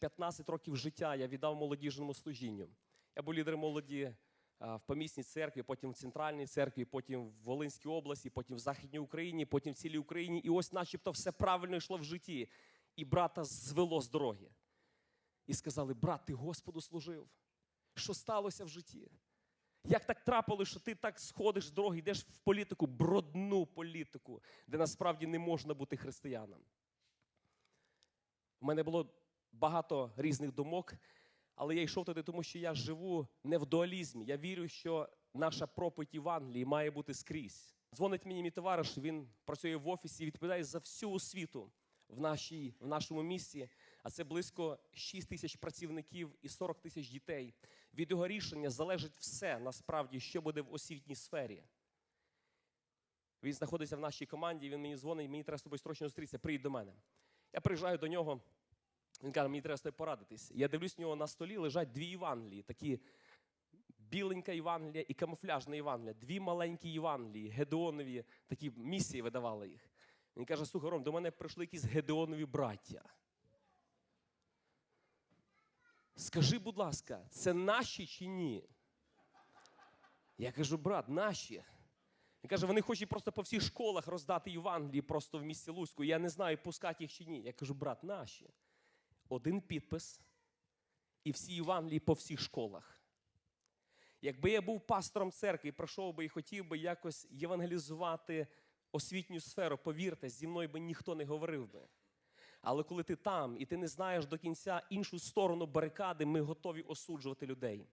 15 років життя я віддав молодіжному служінню. Я був лідером молоді в помісній церкві, потім в центральній церкві, потім в Волинській області, потім в Західній Україні, потім в цілій Україні. І ось, начебто, все правильно йшло в житті. І брата звело з дороги. І сказали: брат, ти Господу служив. Що сталося в житті? Як так трапилось, що ти так сходиш з дороги, йдеш в політику, брудну політику, де насправді не можна бути християном? У мене було багато різних думок, але я йшов туди, тому що я живу не в дуалізмі. Я вірю, що наша проповідь Євангелії має бути скрізь. Дзвонить мені мій товариш, він працює в офісі і відповідає за всю освіту в, нашій, в нашому місті. А це близько 6 тисяч працівників і 40 тисяч дітей. Від його рішення залежить все насправді, що буде в освітній сфері. Він знаходиться в нашій команді, він мені дзвонить, мені треба з тобою срочно зустрітися, приїдь до мене. Я приїжджаю до нього, він каже, мені треба з тобою порадитись. Я дивлюсь, у нього на столі лежать дві Євангелії, такі біленька Євангелія і камуфляжна Євангелія, дві маленькі Євангелії, Гедеонові, такі місії видавали їх. Він каже, слухай, Ром, до мене прийшли якісь Гедеонові браття. Скажи, будь ласка, це наші чи ні? Я кажу, брат, наші. Він каже, вони хочуть просто по всіх школах роздати Євангелії просто в місті Луцьку. Я не знаю, пускати їх чи ні. Я кажу, брат, наші. Один підпис і всі Євангелії по всіх школах. Якби я був пастором церкви і прийшов би і хотів би якось євангелізувати освітню сферу, повірте, зі мною би ніхто не говорив би. Але коли ти там і ти не знаєш до кінця іншу сторону барикади, ми готові осуджувати людей.